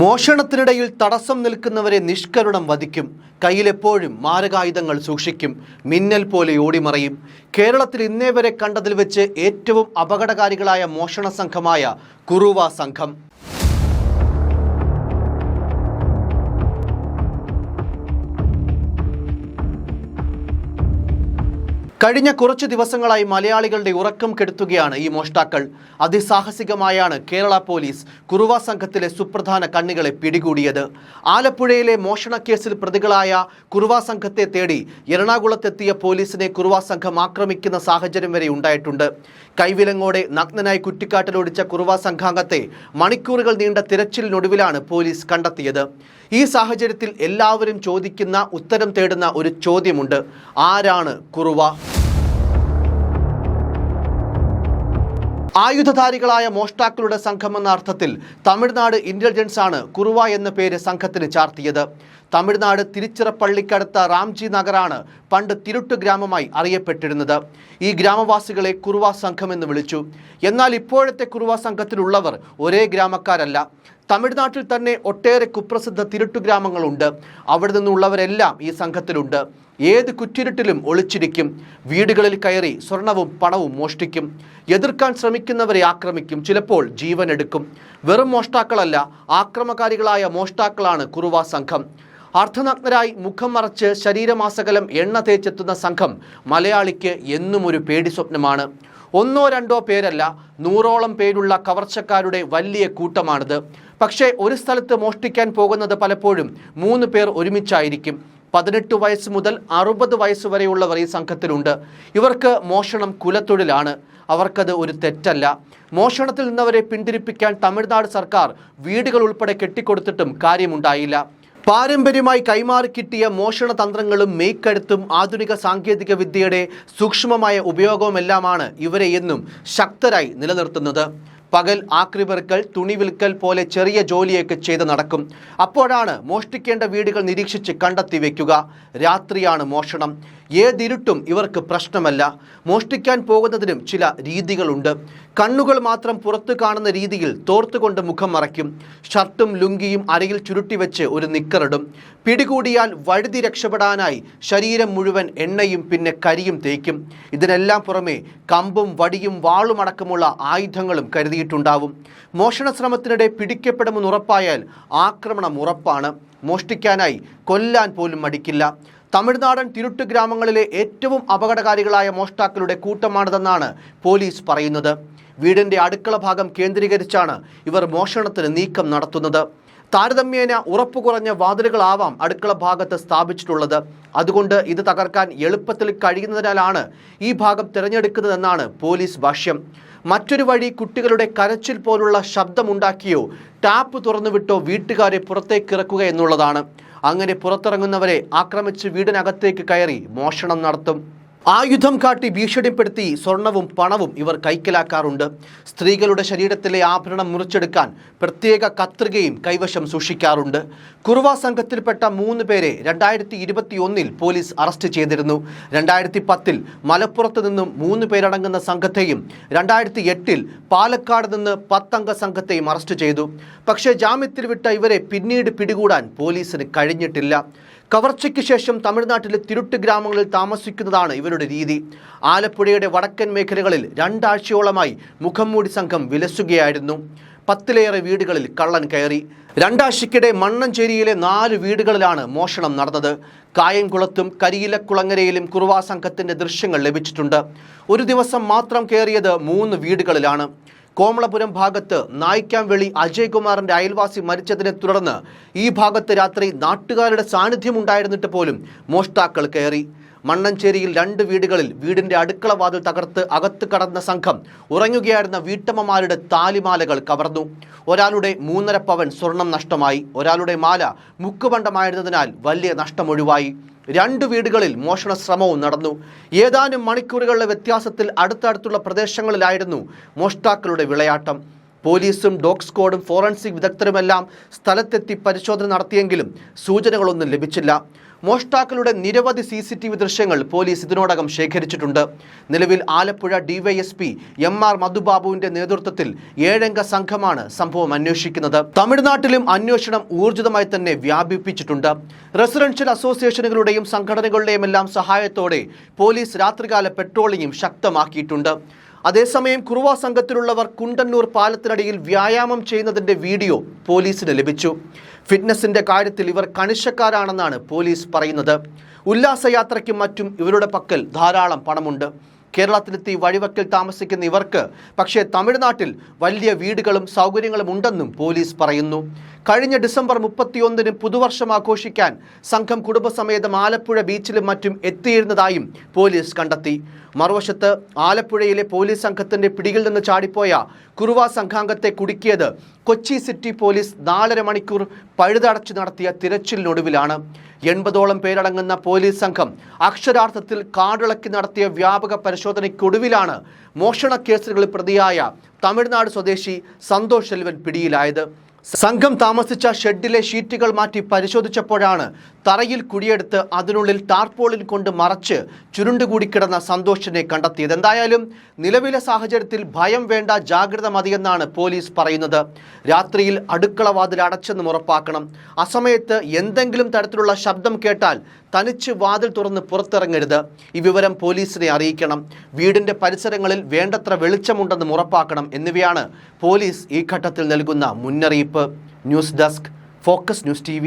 മോഷണത്തിനിടയിൽ തടസ്സം നിൽക്കുന്നവരെ നിഷ്കരുണം വധിക്കും. കയ്യിലെപ്പോഴും മാരകായുധങ്ങൾ സൂക്ഷിക്കും. മിന്നൽ പോലെ ഓടിമറയും. കേരളത്തിൽ ഇന്നേ വരെ കണ്ടതിൽ വെച്ച് ഏറ്റവും അപകടകാരികളായ മോഷണ സംഘമായ കുറുവ സംഘം. കഴിഞ്ഞ കുറച്ച് ദിവസങ്ങളായി മലയാളികളുടെ ഉറക്കം കെടുത്തുകയാണ് ഈ മോഷ്ടാക്കൾ. അതിസാഹസികമായാണ് കേരള പോലീസ് കുറുവ സംഘത്തിലെ സുപ്രധാന കണ്ണികളെ പിടികൂടിയത്. ആലപ്പുഴയിലെ മോഷണക്കേസിൽ പ്രതികളായ കുറുവ സംഘത്തെ തേടി എറണാകുളത്തെത്തിയ പോലീസിനെ കുറുവ സംഘം ആക്രമിക്കുന്ന സാഹചര്യം വരെ ഉണ്ടായിട്ടുണ്ട്. കൈവിലങ്ങോടെ നഗ്നനായി കുറ്റിക്കാട്ടിലൊടിച്ച കുറുവ സംഘാംഗത്തെ മണിക്കൂറുകൾ നീണ്ട തിരച്ചിലിനൊടുവിലാണ് പോലീസ് കണ്ടെത്തിയത്. ഈ സാഹചര്യത്തിൽ എല്ലാവരും ചോദിക്കുന്ന ഉത്തരം തേടുന്ന ഒരു ചോദ്യമുണ്ട്. ആരാണ് കുറുവ? ആയുധധാരികളായ മോഷ്ടാക്കളുടെ സംഘം എന്ന അർത്ഥത്തിൽ തമിഴ്നാട് ഇന്റലിജൻസ് ആണ് കുറുവ എന്ന പേര് സംഘത്തിന് ചാർത്തിയത്. തമിഴ്നാട് തിരുച്ചിറപ്പള്ളിക്കടുത്ത റാംജി നഗറാണ് പണ്ട് തിരുട്ടു ഗ്രാമമായി അറിയപ്പെട്ടിരുന്നത്. ഈ ഗ്രാമവാസികളെ കുറുവ സംഘം എന്ന് വിളിച്ചു. എന്നാൽ ഇപ്പോഴത്തെ കുറുവ സംഘത്തിലുള്ളവർ ഒരേ ഗ്രാമക്കാരല്ല. തമിഴ്നാട്ടിൽ തന്നെ ഒട്ടേറെ കുപ്രസിദ്ധ തിരുട്ടു ഗ്രാമങ്ങളുണ്ട്. അവിടെ നിന്നുള്ളവരെല്ലാം ഈ സംഘത്തിലുണ്ട്. ഏത് കുറ്റിരുട്ടിലും ഒളിച്ചിരിക്കും. വീടുകളിൽ കയറി സ്വർണവും പണവും മോഷ്ടിക്കും. എതിർക്കാൻ ശ്രമിക്കുന്നവരെ ആക്രമിക്കും. ചിലപ്പോൾ ജീവൻ എടുക്കും. വെറും മോഷ്ടാക്കളല്ല ആക്രമകാരികളായ മോഷ്ടാക്കളാണ് കുറുവ സംഘം. അർദ്ധനഗ്നരായി മുഖം മറച്ച് ശരീരമാസകലം എണ്ണ തേച്ചെത്തുന്ന സംഘം മലയാളിക്ക് എന്നും ഒരു പേടി സ്വപ്നമാണ്. ഒന്നോ രണ്ടോ പേരല്ല നൂറോളം പേരുള്ള കവർച്ചക്കാരുടെ വലിയ കൂട്ടമാണിത്. പക്ഷേ ഒരു സ്ഥലത്ത് മോഷ്ടിക്കാൻ പോകുന്നത് പലപ്പോഴും മൂന്ന് പേർ ഒരുമിച്ചായിരിക്കും. പതിനെട്ട് വയസ്സ് മുതൽ അറുപത് വയസ്സ് വരെയുള്ളവർ ഈ സംഘത്തിലുണ്ട്. ഇവർക്ക് മോഷണം കുലത്തൊഴിലാണ്. അവർക്കത് ഒരു തെറ്റല്ല. മോഷണത്തിൽ നിന്നവരെ പിന്തിരിപ്പിക്കാൻ തമിഴ്നാട് സർക്കാർ വീടുകൾ ഉൾപ്പെടെ കെട്ടിക്കൊടുത്തിട്ടും കാര്യമുണ്ടായില്ല. പാരമ്പര്യമായി കൈമാറി കിട്ടിയ മോഷണ തന്ത്രങ്ങളും മെയ്ക്കരുത്തും ആധുനിക സാങ്കേതിക വിദ്യയുടെ സൂക്ഷ്മമായ ഉപയോഗവുമെല്ലാമാണ് ഇവരെ എന്നും ശക്തരായി നിലനിർത്തുന്നത്. പകൽ ആക്രിപെറുക്കൽ തുണി വിൽക്കൽ പോലെ ചെറിയ ജോലിയൊക്കെ ചെയ്ത് നടക്കും. അപ്പോഴാണ് മോഷ്ടിക്കേണ്ട വീടുകൾ നിരീക്ഷിച്ച് കണ്ടെത്തി വയ്ക്കുക രാത്രിയാണ് മോഷണം. ഏതിരുട്ടും ഇവർക്ക് പ്രശ്നമല്ല. മോഷ്ടിക്കാൻ പോകുന്നതിനും ചില രീതികളുണ്ട്. കണ്ണുകൾ മാത്രം പുറത്തു കാണുന്ന രീതിയിൽ തോർത്തുകൊണ്ട് മുഖം മറയ്ക്കും. ഷർട്ടും ലുങ്കിയും അരയിൽ ചുരുട്ടിവെച്ച് ഒരു നിക്കറിടും. പിടികൂടിയാൽ വഴുതി രക്ഷപ്പെടാനായി ശരീരം മുഴുവൻ എണ്ണയും പിന്നെ കരിയും തേക്കും. ഇതിനെല്ലാം പുറമെ കമ്പും വടിയും വാളുമടക്കമുള്ള ആയുധങ്ങളും കരുതിയിട്ടുണ്ടാവും. മോഷണ ശ്രമത്തിനിടെ പിടിക്കപ്പെടുമെന്ന് ഉറപ്പായാൽ ആക്രമണം ഉറപ്പാണ്. മോഷ്ടിക്കാനായി കൊല്ലാൻ പോലും മടിക്കില്ല. തമിഴ്നാടൻ തിരുട്ട് ഗ്രാമങ്ങളിലെ ഏറ്റവും അപകടകാരികളായ മോഷ്ടാക്കളുടെ കൂട്ടമാണിതെന്നാണ് പോലീസ് പറയുന്നത്. വീടിന്റെ അടുക്കള ഭാഗം കേന്ദ്രീകരിച്ചാണ് ഇവർ മോഷണത്തിന് നീക്കം നടത്തുന്നത്. താരതമ്യേന ഉറപ്പു കുറഞ്ഞ വാതിലുകളാവാം അടുക്കള ഭാഗത്ത് സ്ഥാപിച്ചിട്ടുള്ളത്. അതുകൊണ്ട് ഇത് തകർക്കാൻ എളുപ്പത്തിൽ കഴിയുന്നതിനാലാണ് ഈ ഭാഗം തിരഞ്ഞെടുക്കുന്നതെന്നാണ് പോലീസ് ഭാഷ്യം. മറ്റൊരു വഴി കുട്ടികളുടെ കരച്ചിൽ പോലുള്ള ശബ്ദമുണ്ടാക്കിയോ ടാപ്പ് തുറന്നുവിട്ടോ വീട്ടുകാരെ പുറത്തേക്ക് ഇറക്കുക എന്നുള്ളതാണ്. അങ്ങനെ പുറത്തിറങ്ങുന്നവരെ ആക്രമിച്ച് വീടിനകത്തേക്ക് കയറി മോഷണം നടത്തും. ആയുധം കാട്ടി ഭീഷണിപ്പെടുത്തി സ്വർണവും പണവും ഇവർ കൈക്കലാക്കാറുണ്ട്. സ്ത്രീകളുടെ ശരീരത്തിലെ ആഭരണം മുറിച്ചെടുക്കാൻ പ്രത്യേക കത്രികയും കൈവശം സൂക്ഷിക്കാറുണ്ട്. കുറുവ സംഘത്തിൽപ്പെട്ട മൂന്ന് പേരെ രണ്ടായിരത്തി ഇരുപത്തി ഒന്നിൽ പോലീസ് അറസ്റ്റ് ചെയ്തിരുന്നു. രണ്ടായിരത്തി പത്തിൽ മലപ്പുറത്ത് നിന്നും മൂന്ന് പേരടങ്ങുന്ന സംഘത്തെയും രണ്ടായിരത്തി എട്ടിൽ പാലക്കാട് നിന്ന് പത്തംഗ സംഘത്തെയും അറസ്റ്റ് ചെയ്തു. പക്ഷേ ജാമ്യത്തിൽ വിട്ട ഇവരെ പിന്നീട് പിടികൂടാൻ പോലീസിന് കഴിഞ്ഞിട്ടില്ല. കവർച്ചയ്ക്ക് ശേഷം തമിഴ്നാട്ടിലെ തിരുട്ട് ഗ്രാമങ്ങളിൽ താമസിക്കുന്നതാണ് ഇവരുടെ രീതി. ആലപ്പുഴയുടെ വടക്കൻ മേഖലകളിൽ രണ്ടാഴ്ചയോളമായി മുഖംമൂടി സംഘം വിലസുകയായിരുന്നു. പത്തിലേറെ വീടുകളിൽ കള്ളൻ കയറി. രണ്ടാഴ്ചയ്ക്കിടെ മണ്ണഞ്ചേരിയിലെ നാല് വീടുകളിലാണ് മോഷണം നടന്നത്. കായംകുളത്തും കരിയിലക്കുളങ്ങരയിലും കുറുവാ സംഘത്തിന്റെ ദൃശ്യങ്ങൾ ലഭിച്ചിട്ടുണ്ട്. ഒരു ദിവസം മാത്രം കയറിയത് മൂന്ന് വീടുകളിലാണ്. കോമളപുരം ഭാഗത്ത് നായിക്കാംവെളി അജയ്കുമാറിന്റെ അയൽവാസി മരിച്ചതിനെ തുടർന്ന് ഈ ഭാഗത്ത് രാത്രി നാട്ടുകാരുടെ സാന്നിധ്യം ഉണ്ടായിരുന്നിട്ട് പോലും മോഷ്ടാക്കൾ കയറി. മണ്ണഞ്ചേരിയിൽ രണ്ട് വീടുകളിൽ വീടിന്റെ അടുക്കള വാതിൽ തകർത്ത് അകത്ത് കടന്ന സംഘം ഉറങ്ങുകയായിരുന്ന വീട്ടമ്മമാരുടെ താലിമാലകൾ കവർന്നു. ഒരാളുടെ മൂന്നര പവൻ സ്വർണം നഷ്ടമായി. ഒരാളുടെ മാല മുക്കുപണ്ടമായിരുന്നതിനാൽ വലിയ നഷ്ടമൊഴിവായി രണ്ട് വീടുകളിൽ മോഷണ ശ്രമവും നടന്നു. ഏതാനും മണിക്കൂറുകളുടെ വ്യത്യാസത്തിൽ അടുത്തടുത്തുള്ള പ്രദേശങ്ങളിലായിരുന്നു മോഷ്ടാക്കളുടെ വിളയാട്ടം. പോലീസും ഡോഗ് സ്ക്വാഡും ഫോറൻസിക് വിദഗ്ധരുമെല്ലാം സ്ഥലത്തെത്തി പരിശോധന നടത്തിയെങ്കിലും സൂചനകളൊന്നും ലഭിച്ചില്ല. മോഷ്ടാക്കളുടെ നിരവധി സി സി ടി വി ദൃശ്യങ്ങൾ പോലീസ് ഇതിനോടകം ശേഖരിച്ചിട്ടുണ്ട്. നിലവിൽ ആലപ്പുഴ ഡിവൈഎസ്പി എം ആർ മധുബാബുവിന്റെ നേതൃത്വത്തിൽ ഏഴംഗ സംഘമാണ് സംഭവം അന്വേഷിക്കുന്നത്. തമിഴ്നാട്ടിലും അന്വേഷണം ഊർജിതമായി തന്നെ വ്യാപിപ്പിച്ചിട്ടുണ്ട്. റെസിഡൻഷ്യൽ അസോസിയേഷനുകളുടെയും സംഘടനകളുടെയും എല്ലാം സഹായത്തോടെ പോലീസ് രാത്രികാല പെട്രോളിംഗും ശക്തമാക്കിയിട്ടുണ്ട്. അതേസമയം കുറുവ സംഘത്തിലുള്ളവർ കുണ്ടന്നൂർ പാലത്തിനടിയിൽ വ്യായാമം ചെയ്യുന്നതിന്റെ വീഡിയോ പോലീസിന് ലഭിച്ചു. ഫിറ്റ്നസിന്റെ കാര്യത്തിൽ ഇവർ കണിശക്കാരാണെന്നാണ് പോലീസ് പറയുന്നത്. ഉല്ലാസയാത്രയ്ക്കും മറ്റും ഇവരുടെ പക്കൽ ധാരാളം പണമുണ്ട്. കേരളത്തിലെത്തി വഴിവക്കിൽ താമസിക്കുന്ന ഇവർക്ക് പക്ഷേ തമിഴ്നാട്ടിൽ വലിയ വീടുകളും സൗകര്യങ്ങളും ഉണ്ടെന്നും പോലീസ് പറയുന്നു. കഴിഞ്ഞ ഡിസംബർ മുപ്പത്തിയൊന്നിന് പുതുവർഷം ആഘോഷിക്കാൻ സംഘം കുടുംബസമേതം ആലപ്പുഴ ബീച്ചിലും മറ്റും എത്തിയിരുന്നതായും പോലീസ് കണ്ടെത്തി. മറുവശത്ത് ആലപ്പുഴയിലെ പോലീസ് സംഘത്തിന്റെ പിടിയിൽ നിന്ന് ചാടിപ്പോയ കുറുവ സംഘാംഗത്തെ കുടുക്കിയത് കൊച്ചി സിറ്റി പോലീസ് നാലര മണിക്കൂർ പഴുതടച്ചു നടത്തിയ തിരച്ചിലിനൊടുവിലാണ് എൺപതോളം പേരടങ്ങുന്ന പോലീസ് സംഘം അക്ഷരാർത്ഥത്തിൽ കാടിളക്കി നടത്തിയ വ്യാപക പരിശോധനയ്ക്കൊടുവിലാണ് മോഷണ കേസുകളിൽ പ്രതിയായ തമിഴ്നാട് സ്വദേശി സന്തോഷ് സെൽവൻ പിടിയിലായത്. സംഘം താമസിച്ച ഷെഡിലെ ഷീറ്റുകൾ മാറ്റി പരിശോധിച്ചപ്പോഴാണ് തറയിൽ കുഴിയെടുത്ത് അതിനുള്ളിൽ ടാർപോളിൻ കൊണ്ട് മറച്ച് ചുരുണ്ടുകൂടി കിടന്ന സന്തോഷിനെ കണ്ടെത്തിയത്. എന്തായാലും നിലവിലെ സാഹചര്യത്തിൽ ഭയം വേണ്ട ജാഗ്രത മതിയെന്നാണ് പോലീസ് പറയുന്നത്. രാത്രിയിൽ അടുക്കളവാതിൽ അടച്ചെന്നും ഉറപ്പാക്കണം. അസമയത്ത് എന്തെങ്കിലും തരത്തിലുള്ള ശബ്ദം കേട്ടാൽ തനിച്ച് വാതിൽ തുറന്ന് പുറത്തിറങ്ങരുത്. ഈ വിവരം പോലീസിനെ അറിയിക്കണം. വീടിന്റെ പരിസരങ്ങളിൽ വേണ്ടത്ര വെളിച്ചമുണ്ടെന്ന് ഉറപ്പാക്കണം എന്നിവയാണ് പോലീസ് ഈ ഘട്ടത്തിൽ നൽകുന്ന മുന്നറിയിപ്പ്. News desk focus news T